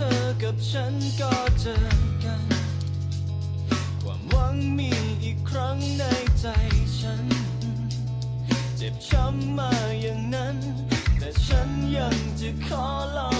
ธอกับฉันก็เจอกัน ความหวังมีอีกครั้งในใจฉัน เจ็บช้ำมาอย่างนั้น แต่ฉันยังจะขอลอง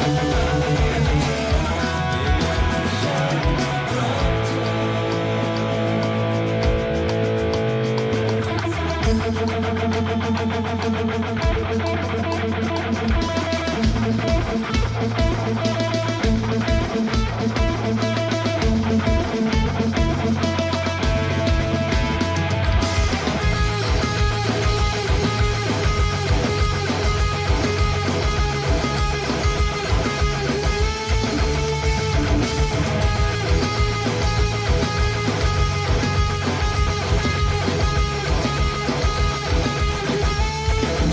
Bye.